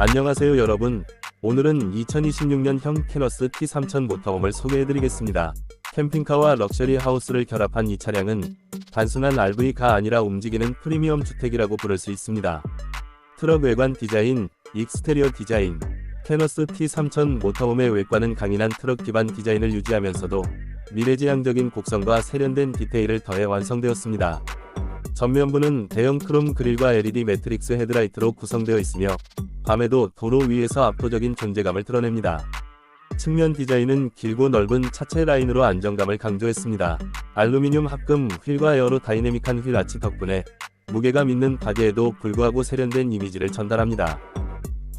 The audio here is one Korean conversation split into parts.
안녕하세요 여러분. 오늘은 2026년형 캐너스 T3000 모터홈을 소개해드리겠습니다. 캠핑카와 럭셔리 하우스를 결합한 이 차량은 단순한 RV가 아니라 움직이는 프리미엄 주택이라고 부를 수 있습니다. 트럭 외관 디자인, 익스테리어 디자인, 캐너스 T3000 모터홈의 외관은 강인한 트럭 기반 디자인을 유지하면서도 미래지향적인 곡선과 세련된 디테일을 더해 완성되었습니다. 전면부는 대형 크롬 그릴과 LED 매트릭스 헤드라이트로 구성되어 있으며 밤에도 도로 위에서 압도적인 존재감을 드러냅니다. 측면 디자인은 길고 넓은 차체 라인으로 안정감을 강조했습니다. 알루미늄 합금 휠과 에어로 다이내믹한 휠 아치 덕분에 무게감 있는 바디에도 불구하고 세련된 이미지를 전달합니다.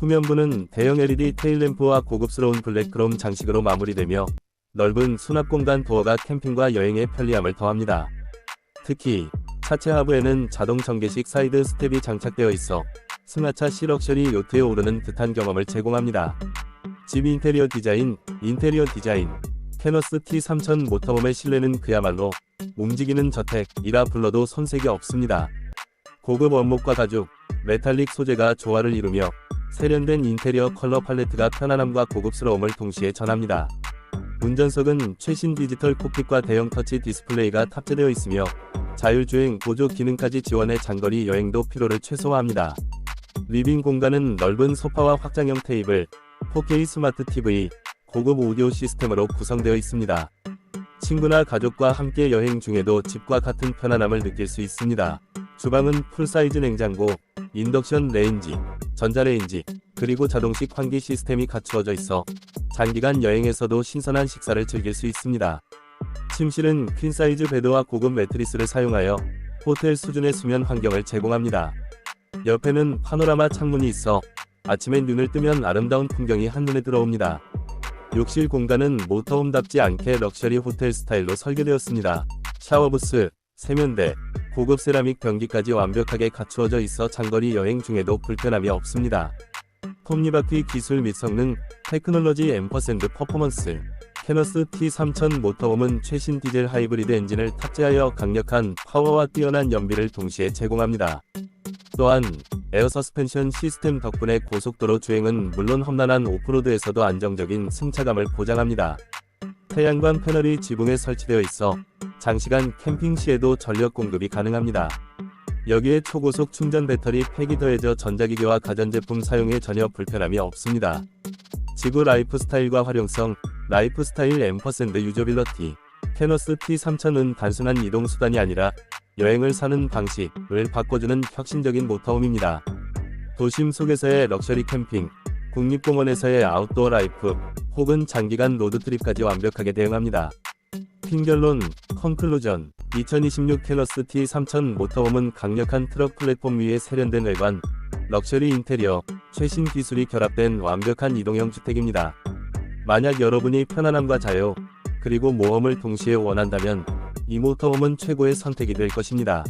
후면부는 대형 LED 테일램프와 고급스러운 블랙크롬 장식으로 마무리되며 넓은 수납 공간 도어가 캠핑과 여행의 편리함을 더합니다. 특히 차체 하부에는 자동 전개식 사이드 스텝이 장착되어 있어 승하차 시럭셔리 요트에 오르는 듯한 경험을 제공합니다. 집 인테리어 디자인, 인테리어 디자인, 캐너스 T3000 모터홈의 실내는 그야말로 움직이는 저택이라 불러도 손색이 없습니다. 고급 원목과 가죽, 메탈릭 소재가 조화를 이루며 세련된 인테리어 컬러 팔레트가 편안함과 고급스러움을 동시에 전합니다. 운전석은 최신 디지털 콕핏과 대형 터치 디스플레이가 탑재되어 있으며 자율주행 보조 기능까지 지원해 장거리 여행도 피로를 최소화합니다. 리빙 공간은 넓은 소파와 확장형 테이블, 4K 스마트 TV, 고급 오디오 시스템으로 구성되어 있습니다. 친구나 가족과 함께 여행 중에도 집과 같은 편안함을 느낄 수 있습니다. 주방은 풀사이즈 냉장고, 인덕션 레인지, 전자레인지, 그리고 자동식 환기 시스템이 갖추어져 있어 장기간 여행에서도 신선한 식사를 즐길 수 있습니다. 침실은 퀸사이즈 베드와 고급 매트리스를 사용하여 호텔 수준의 수면 환경을 제공합니다. 옆에는 파노라마 창문이 있어 아침에 눈을 뜨면 아름다운 풍경이 한눈에 들어옵니다. 욕실 공간은 모터홈답지 않게 럭셔리 호텔 스타일로 설계되었습니다. 샤워부스, 세면대, 고급 세라믹 변기까지 완벽하게 갖추어져 있어 장거리 여행 중에도 불편함이 없습니다. 톱니바퀴 기술 및 성능, 테크놀로지 앰퍼샌드 퍼포먼스, 캐너스 T3000 모터홈은 최신 디젤 하이브리드 엔진을 탑재하여 강력한 파워와 뛰어난 연비를 동시에 제공합니다. 또한 에어 서스펜션 시스템 덕분에 고속도로 주행은 물론 험난한 오프로드에서도 안정적인 승차감을 보장합니다. 태양광 패널이 지붕에 설치되어 있어 장시간 캠핑 시에도 전력 공급이 가능합니다. 여기에 초고속 충전 배터리 팩이 더해져 전자기기와 가전제품 사용에 전혀 불편함이 없습니다. 지구 라이프스타일과 활용성, 라이프스타일 앰퍼샌드 유저빌러티, 캐너스 T3000은 단순한 이동 수단이 아니라 여행을 사는 방식을 바꿔주는 혁신적인 모터홈입니다. 도심 속에서의 럭셔리 캠핑, 국립공원에서의 아웃도어 라이프, 혹은 장기간 로드트립까지 완벽하게 대응합니다. 핑결론, 컨클루전, 2026 캐너스 T3000 모터홈은 강력한 트럭 플랫폼 위에 세련된 외관, 럭셔리 인테리어, 최신 기술이 결합된 완벽한 이동형 주택입니다. 만약 여러분이 편안함과 자유, 그리고 모험을 동시에 원한다면 이 모터홈은 최고의 선택이 될 것입니다.